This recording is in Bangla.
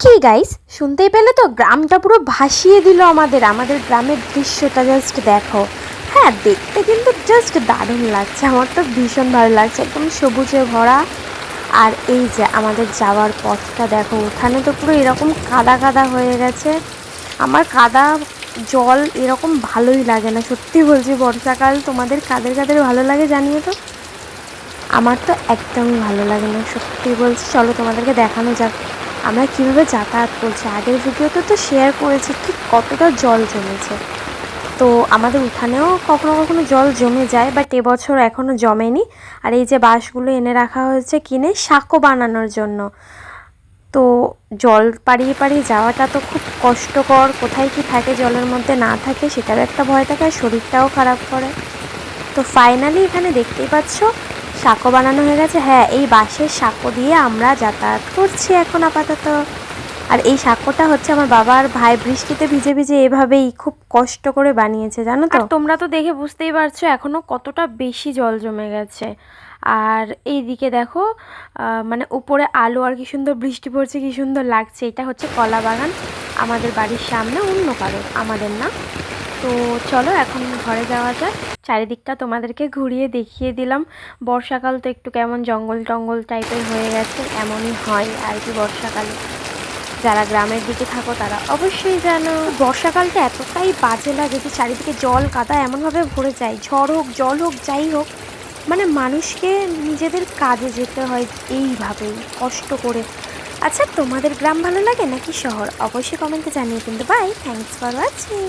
কি গাইস শুনতেই পেলে তো? গ্রামটা পুরো ভাসিয়ে দিল আমাদের আমাদের গ্রামের দৃশ্যটা জাস্ট দেখো। হ্যাঁ দেখতে কিন্তু জাস্ট দারুণ লাগছে। আমার তো ভীষণ ভালো লাগছে। একদম সবুজে ভরা। আর এই যে আমাদের যাওয়ার পথটা দেখো, ওখানে তো পুরো এরকম কাদা কাদা হয়ে গেছে। আমার কাদা, জল এরকম ভালোই লাগে না। সত্যি বলছি, বর্ষাকাল তোমাদের কাদের কাদের ভালো লাগে জানিও তো? আমার তো একদমই ভালো লাগে না। সত্যি বলছি, চলো তোমাদেরকে দেখানো যাক। আমরা কীভাবে যাতায়াত করছি? আগের ভিডিওতে তো শেয়ার করেছি ঠিক কতটা জল জমেছে। তো আমাদের উঠানেও কখনো কখনো জল জমে যায় বাট এবছর এখনও জমেনি। আর এই যে বাঁশগুলো এনে রাখা হয়েছে কিনে সাঁকো বানানোর জন্য। তো জল পাড়িয়ে পাড়িয়ে যাওয়াটা তো খুব কষ্টকর। কোথায় কি থাকে জলের মধ্যে না থাকে সেটারও একটা ভয় থাকে আর শরীরটাও খারাপ করে। তো ফাইনালি এখানে দেখতেই পাচ্ছ সাঁকো বানানো হয়ে গেছে। হ্যাঁ এই বাঁশের সাঁকো দিয়ে আমরা যাতায়াত করছি এখন আপাতত। আর এই সাঁকোটা হচ্ছে আমার বাবার ভাই বৃষ্টিতে ভিজে ভিজে এভাবেই খুব কষ্ট করে বানিয়েছে জানো তো? তোমরা তো দেখে বুঝতেই পারছ এখনও কতটা বেশি জল জমে গেছে। আর এইদিকে দেখো আহ, মানে উপরে আলো আর কি সুন্দর বৃষ্টি পড়ছে কি সুন্দর লাগছে। এটা হচ্ছে কলা বাগান আমাদের বাড়ির সামনে অন্য কারোর আমাদের না? তো চলো এখন ঘরে যাওয়া যাক। চারিদিকটা তোমাদেরকে ঘুরিয়ে দেখিয়ে দিলাম। বর্ষাকাল তো একটু কেমন জঙ্গল টঙ্গল টাইপের হয়ে গেছে, এমনই হয় আর কি বর্ষাকালে। যারা গ্রামের দিকে থাকো তারা অবশ্যই জানো, বর্ষাকালটা এতটাই বাজে লাগে যে চারিদিকে জল কাদা এমনভাবে ভরে যায়, ঝড় হোক, জল হোক, যাই হোক। মানে মানুষকে নিজেদের কাজে যেতে হয় এইভাবেই, কষ্ট করে। আচ্ছা তোমাদের গ্রাম ভালো লাগে নাকি শহর? অবশ্যই কমেন্টে জানিয়ে কিন্তু বাই থ্যাংকস ফর ওয়াচিং